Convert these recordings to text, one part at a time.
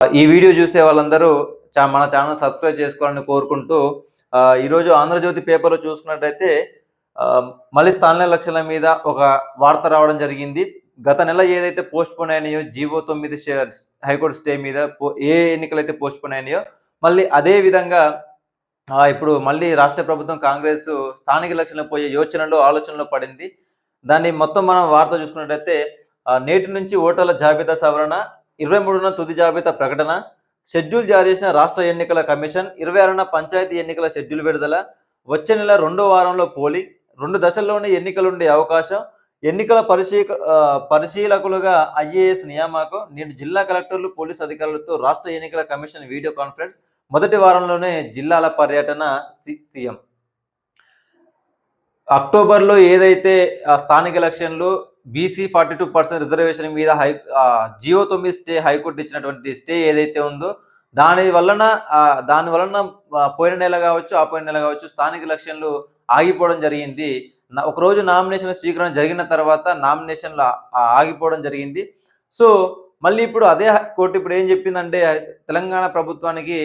ఈ వీడియో చూసే వాళ్ళందరూ చా- మన ఛానల్ సబ్స్క్రైబ్ చేసుకోవాలని కోరుకుంటూ ఈరోజు ఆంధ్రజ్యోతి పేపర్లో చూసుకున్నట్టయితే మళ్ళీ స్థానిక లక్షల మీద ఒక వార్త రావడం జరిగింది. గత నెల ఏదైతే పోస్ట్ పోన్ అయినాయో జీవో తొమ్మిది హైకోర్టు స్టే మీద పో- ఏ ఎన్నికలు అయితే పోస్ట్ పోన్ అయినాయో మళ్ళీ అదే విధంగా ఇప్పుడు మళ్ళీ రాష్ట్ర ప్రభుత్వం కాంగ్రెస్ స్థానిక ఎలక్షన్లకు పోయే యోచనలో ఆలోచనలో పడింది. దాన్ని మొత్తం మనం వార్త చూసుకున్నట్టయితే నేటి నుంచి ఓటర్ల జాబితా సవరణ ఇరవై మూడున తుది జాబితా ప్రకటన షెడ్యూల్ జారీ చేసిన రాష్ట్ర ఎన్నికల కమిషన్ ఇరవై ఆరున పంచాయతీ ఎన్నికల షెడ్యూల్ విడుదల వచ్చే నెల రెండో వారంలో పోలింగ్ రెండు దశల్లోనే ఎన్నికలుండే అవకాశం ఎన్నికల పరిశీక పరిశీలకులుగా ఐఏఎస్ నియామకం నేడు జిల్లా కలెక్టర్లు పోలీస్ అధికారులతో రాష్ట్ర ఎన్నికల కమిషన్ వీడియో కాన్ఫరెన్స్ మొదటి వారంలోనే జిల్లాల పర్యటన సి- సీఎం. అక్టోబర్లో ఏదైతే ఆ, స్థానిక ఎలక్షన్లు BC forty two percent reservation మీద హై జియో తొమ్మిది స్టే హైకోర్టు ఇచ్చినటువంటి స్టే ఏదైతే ఉందో దాని వలన దాని వలన పోయిన నెల కావచ్చు ఆ పోయిన నెల కావచ్చు స్థానిక ఎలక్షన్లు ఆగిపోవడం జరిగింది. ఒకరోజు నామినేషన్ స్వీకరణ జరిగిన తర్వాత నామినేషన్లు ఆగిపోవడం జరిగింది. సో మళ్ళీ ఇప్పుడు అదే కోర్టు ఇప్పుడు ఏం చెప్పిందంటే తెలంగాణ ప్రభుత్వానికి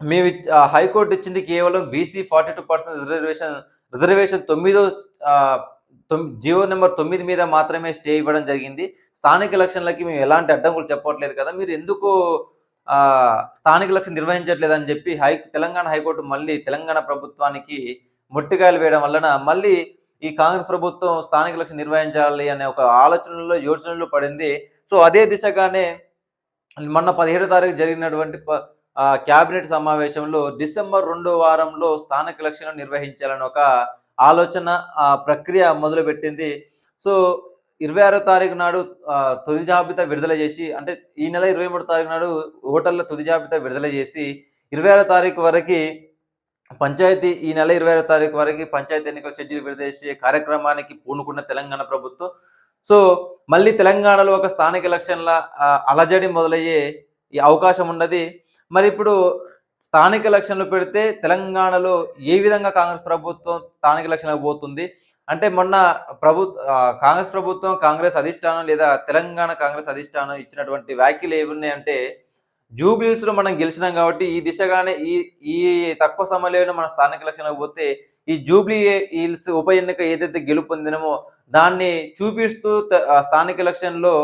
మేము హైకోర్టు ఇచ్చింది కేవలం BC forty two percent reservation reservation తొమ్మిదో జియో నెంబర్ తొమ్మిది మీద మాత్రమే స్టే ఇవ్వడం జరిగింది. స్థానిక ఎలక్షన్లకి మేము ఎలాంటి అడ్డంకులు చెప్పట్లేదు కదా మీరు ఎందుకు స్థానిక ఎలక్షన్ నిర్వహించట్లేదు అని చెప్పి హై తెలంగాణ హైకోర్టు మళ్ళీ తెలంగాణ ప్రభుత్వానికి మొట్టికాయలు వేయడం వలన మళ్ళీ ఈ కాంగ్రెస్ ప్రభుత్వం స్థానిక ఎలక్షన్ నిర్వహించాలి అనే ఒక ఆలోచనలో యోచనలో పడింది. సో అదే దిశగానే మొన్న పదిహేడో తారీఖు జరిగినటువంటి క్యాబినెట్ సమావేశంలో డిసెంబర్ రెండో వారంలో స్థానిక ఎలక్షన్ నిర్వహించాలని ఒక ఆలోచన ఆ ప్రక్రియ మొదలుపెట్టింది. సో ఇరవై ఆరో తారీఖు నాడు తుది జాబితా విడుదల చేసి అంటే ఈ నెల ఇరవై మూడో తారీఖు నాడు ఓటర్ల తుది జాబితా విడుదల చేసి ఇరవై ఆరో తారీఖు వరకు పంచాయతీ ఈ నెల ఇరవై ఆరో తారీఖు వరకు పంచాయతీ ఎన్నికల షెడ్యూల్ విడుదల చేసే కార్యక్రమానికి పూనుకున్న తెలంగాణ ప్రభుత్వం. సో మళ్ళీ తెలంగాణలో ఒక స్థానిక ఎలక్షన్ల అలజడి మొదలయ్యే ఈ అవకాశం ఉన్నది. మరి ఇప్పుడు స్థానిక ఎలక్షన్లు పెడితే తెలంగాణలో ఏ విధంగా కాంగ్రెస్ ప్రభుత్వం స్థానిక ఎలక్షన్లకు పోతుంది? అంటే మొన్న ప్రభు కాంగ్రెస్ ప్రభుత్వం కాంగ్రెస్ అధిష్టానం లేదా తెలంగాణ కాంగ్రెస్ అధిష్టానం ఇచ్చినటువంటి వ్యాఖ్యలు ఏమున్నాయంటే జూబ్లీస్లో మనం గెలిచినాం కాబట్టి ఈ దిశగానే ఈ ఈ తక్కువ సమయంలో మన స్థానిక ఎలక్షన్లకు పోతే ఈ జూబ్లీ హిల్స్ ఉప ఎన్నిక ఏదైతే గెలుపొందినమో దాన్ని చూపిస్తూ స్థానిక ఎలక్షన్లో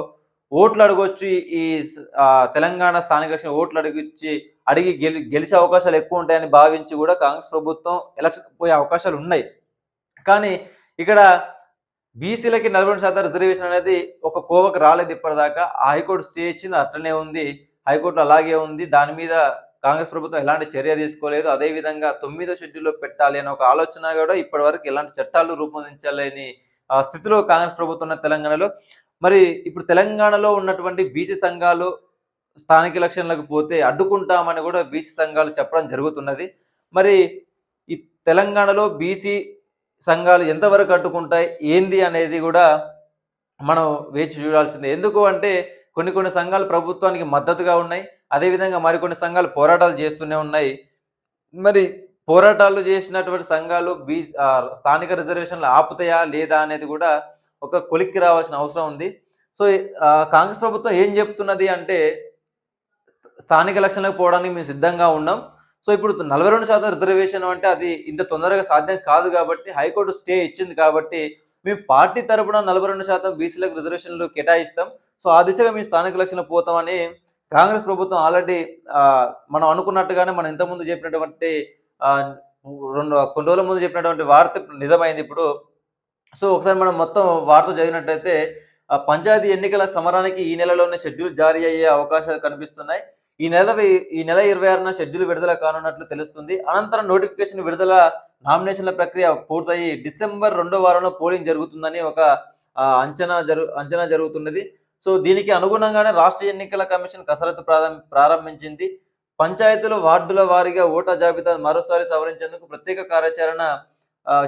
ఓట్లు అడగొచ్చు ఈ- తెలంగాణ స్థానిక ఎలక్షన్ ఓట్లు అడిగిచ్చి అడిగి గెలి గెలిచే అవకాశాలు ఎక్కువ ఉంటాయని భావించి కూడా కాంగ్రెస్ ప్రభుత్వం ఎలక్షన్ పోయే అవకాశాలు ఉన్నాయి. కానీ ఇక్కడ బీసీలకి నలభై రెండు శాతం రిజర్వేషన్ అనేది ఒక కోవకు రాలేదు ఇప్పటిదాకా. హైకోర్టు స్టే ఇచ్చింది అట్లనే ఉంది. హైకోర్టు అలాగే ఉంది. దాని మీద కాంగ్రెస్ ప్రభుత్వం ఎలాంటి చర్య తీసుకోలేదు. అదే విధంగా తొమ్మిదో షెడ్యూల్లో పెట్టాలి అనే ఒక ఆలోచన కూడా ఇప్పటి వరకు ఎలాంటి చట్టాలు రూపొందించాలని స్థితిలో కాంగ్రెస్ ప్రభుత్వం ఉన్న తెలంగాణలో. మరి ఇప్పుడు తెలంగాణలో ఉన్నటువంటి బీసీ సంఘాలు స్థానిక ఎలక్షన్లకు పోతే అడ్డుకుంటామని కూడా బీసీ సంఘాలు చెప్పడం జరుగుతున్నది. మరి ఈ తెలంగాణలో బీసీ సంఘాలు ఎంతవరకు అడ్డుకుంటాయి? ఏంది అనేది కూడా మనం వేచి చూడాల్సిందే. ఎందుకు అంటే కొన్ని కొన్ని సంఘాలు ప్రభుత్వానికి మద్దతుగా ఉన్నాయి. అదేవిధంగా మరికొన్ని సంఘాలు పోరాటాలు చేస్తూనే ఉన్నాయి. మరి పోరాటాలు చేసినటువంటి సంఘాలు బీ స్థానిక రిజర్వేషన్లు ఆపుతాయా లేదా అనేది కూడా ఒక కొలిక్కి రావాల్సిన అవసరం ఉంది. సో కాంగ్రెస్ ప్రభుత్వం ఏం చెప్తున్నది అంటే స్థానిక ఎలక్షన్లకు పోవడానికి మేము సిద్ధంగా ఉన్నాం. సో ఇప్పుడు నలభై రెండు శాతం రిజర్వేషన్ అంటే అది ఇంత తొందరగా సాధ్యం కాదు కాబట్టి హైకోర్టు స్టే ఇచ్చింది కాబట్టి మేము పార్టీ తరపున నలభై రెండు శాతం బీసీలకు రిజర్వేషన్లు కేటాయిస్తాం. సో ఆ దిశగా మేము స్థానిక ఎలక్షన్లు పోతామని కాంగ్రెస్ ప్రభుత్వం ఆల్రెడీ మనం అనుకున్నట్టుగానే మనం ఇంతకుముందు చెప్పినటువంటి రెండు కొన్ని రోజుల ముందు చెప్పినటువంటి వార్త నిజమైంది. ఇప్పుడు సో ఒకసారి మనం మొత్తం వార్త చదివినట్టయితే పంచాయతీ ఎన్నికల సమరానికి ఈ నెలలోనే షెడ్యూల్ జారీ అయ్యే అవకాశాలు కనిపిస్తున్నాయి. ఈ నెల ఈ నెల ఇరవై ఆరున షెడ్యూల్ విడుదల కానున్నట్లు తెలుస్తుంది. అనంతరం నోటిఫికేషన్ విడుదల నామినేషన్ల ప్రక్రియ పూర్తయి డిసెంబర్ రెండో వారంలో పోలింగ్ జరుగుతుందని ఒక అంచనా జరు అంచనా జరుగుతున్నది. సో దీనికి అనుగుణంగానే రాష్ట్ర ఎన్నికల కమిషన్ కసరత్తు ప్రారంభించింది. పంచాయతీల వార్డుల వారీగా ఓటా జాబితా మరోసారి సవరించేందుకు ప్రత్యేక కార్యాచరణ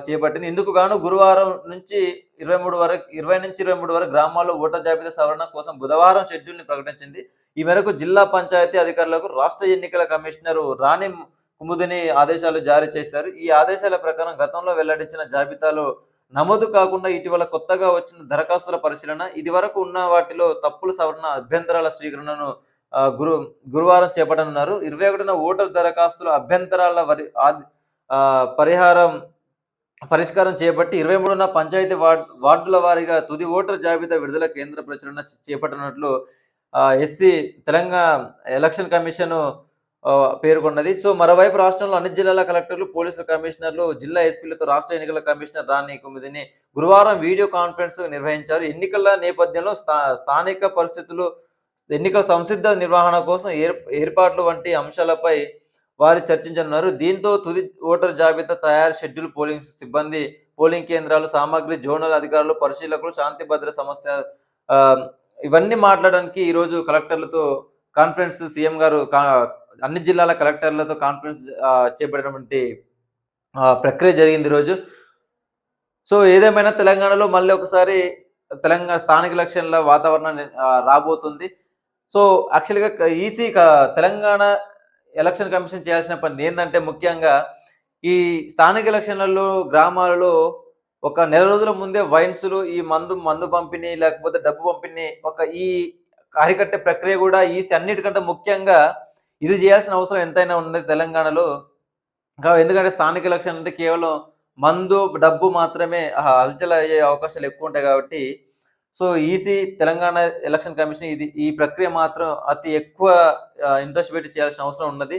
చేపట్టింది. ఇందుకు గాను గురువారం నుంచి ఇరవై మూడు వరకు ఇరవై నుంచి ఇరవై మూడు వరకు గ్రామాల్లో ఓటర్ జాబితా సవరణ కోసం బుధవారం షెడ్యూల్ని ప్రకటించింది. ఈ మేరకు జిల్లా పంచాయతీ అధికారులకు రాష్ట్ర ఎన్నికల కమిషనర్ రాణి కుముదిని ఆదేశాలు జారీ చేశారు. ఈ ఆదేశాల ప్రకారం గతంలో వెల్లడించిన జాబితాలో నమోదు కాకుండా ఇటీవల కొత్తగా వచ్చిన దరఖాస్తుల పరిశీలన ఇది వరకు ఉన్న వాటిలో తప్పుల సవరణ అభ్యంతరాల స్వీకరణను గురు గురువారం చేపట్టనున్నారు. ఇరవై ఒకటిన ఓటర్ దరఖాస్తుల అభ్యంతరాల వరి పరిహారం పరిష్కారం చేపట్టి ఇరవై మూడున పంచాయతీ వార్డ్ వార్డుల వారీగా తుది ఓటర్ జాబితా విడుదల కేంద్ర ప్రచురణ చేపట్టినట్లు చేపట్టనున్నట్లు ఎస్సీ తెలంగాణ ఎలక్షన్ కమిషన్ పేర్కొన్నది. సో మరోవైపు రాష్ట్రంలో అన్ని జిల్లాల కలెక్టర్లు పోలీసు కమిషనర్లు జిల్లా ఎస్పీలతో రాష్ట్ర ఎన్నికల కమిషనర్ రాణి కుమిదిని గురువారం వీడియో కాన్ఫరెన్స్ నిర్వహించారు. ఎన్నికల నేపథ్యంలో స్థా స్థానిక పరిస్థితులు ఎన్నికల సంసిద్ధ నిర్వహణ కోసం ఏర్ ఏర్పాట్లు వంటి అంశాలపై వారు చర్చించనున్నారు. దీంతో తుది ఓటర్ జాబితా తయారు షెడ్యూల్ పోలింగ్ సిబ్బంది పోలింగ్ కేంద్రాలు సామాగ్రి జోనల్ అధికారులు పరిశీలకులు శాంతి భద్ర సమస్య ఇవన్నీ మాట్లాడడానికి ఈరోజు కలెక్టర్లతో కాన్ఫరెన్స్ సీఎం గారు కా- అన్ని జిల్లాల కలెక్టర్లతో కాన్ఫరెన్స్ చేపట్టినటువంటి ప్రక్రియ జరిగింది ఈరోజు. సో ఏదేమైనా తెలంగాణలో మళ్ళీ ఒకసారి తెలంగాణ స్థానిక ఎలక్షన్ల వాతావరణం రాబోతుంది. సో యాక్చువల్గా ఈసీ తెలంగాణ ఎలక్షన్ కమిషన్ చేయాల్సిన పని ఏంటంటే ముఖ్యంగా ఈ స్థానిక ఎలక్షన్లలో గ్రామాలలో ఒక నెల రోజుల ముందే వైన్స్లు ఈ మందు మందు పంపిణీ లేకపోతే డబ్బు పంపిణీ ఒక ఈ అరికట్టే ప్రక్రియ కూడా ఈ అన్నిటికంటే ముఖ్యంగా ఇది చేయాల్సిన అవసరం ఎంతైనా ఉంది తెలంగాణలో. ఎందుకంటే స్థానిక ఎలక్షన్ అంటే కేవలం మందు డబ్బు మాత్రమే ఆ, హల్చల్ అయ్యే అవకాశాలు ఎక్కువ ఉంటాయి కాబట్టి so EC Telangana election commission ఇది ఈ ప్రక్రియ మాత్రం అతి ఎక్కువ ఇంట్రెస్ట్ పెట్టి చేయాల్సిన అవసరం ఉన్నది.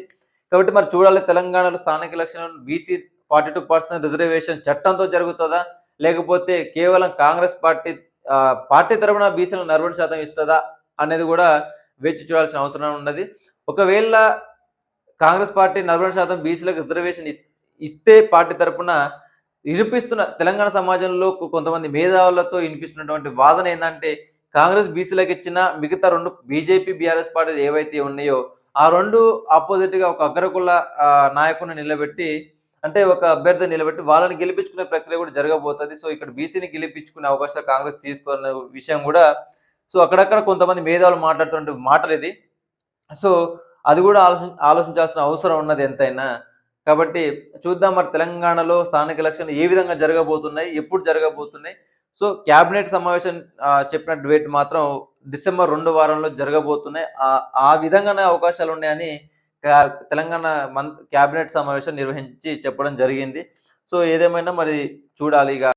కాబట్టి మరి చూడాలి తెలంగాణలో స్థానిక election BC forty two percent reservation చట్టంతో జరుగుతుందా? లేకపోతే కేవలం కాంగ్రెస్ పార్టీ పార్టీ తరపున బీసీలకు నలభై శాతం ఇస్తుందా అనేది కూడా వేచి చూడాల్సిన అవసరం ఉన్నది. ఒకవేళ కాంగ్రెస్ పార్టీ నలభై శాతం బీసీలకు రిజర్వేషన్ ఇస్తే పార్టీ తరఫున వినిపిస్తున్న తెలంగాణ సమాజంలో కొంతమంది మేధావులతో వినిపిస్తున్నటువంటి వాదన ఏంటంటే కాంగ్రెస్ బీసీలకు ఇచ్చిన మిగతా రెండు బీజేపీ బీఆర్ఎస్ పార్టీలు ఏవైతే ఉన్నాయో ఆ రెండు ఆపోజిట్గా ఒక అగ్రకుల నాయకుడిని నిలబెట్టి అంటే ఒక అభ్యర్థిని నిలబెట్టి వాళ్ళని గెలిపించుకునే ప్రక్రియ కూడా జరగబోతుంది. సో ఇక్కడ బీసీని గెలిపించుకునే అవకాశం కాంగ్రెస్ తీసుకున్న విషయం కూడా సో అక్కడక్కడ కొంతమంది మేధావులు మాట్లాడుతున్న మాటలు ఇది సో అది కూడా ఆలోచన ఆలోచించాల్సిన అవసరం ఉన్నది ఎంతైనా. కాబట్టి చూద్దాం మరి తెలంగాణలో స్థానిక ఎలక్షన్లు ఏ విధంగా జరగబోతున్నాయి ఎప్పుడు జరగబోతున్నాయి. సో క్యాబినెట్ సమావేశం చెప్పిన డేట్ మాత్రం డిసెంబర్ రెండు వారంలో జరగబోతున్నాయి. ఆ- ఆ విధంగానే అవకాశాలు ఉన్నాయని తెలంగాణ మన్ క్యాబినెట్ సమావేశం నిర్వహించి చెప్పడం జరిగింది. సో ఏదేమైనా మరి చూడాలి ఇక.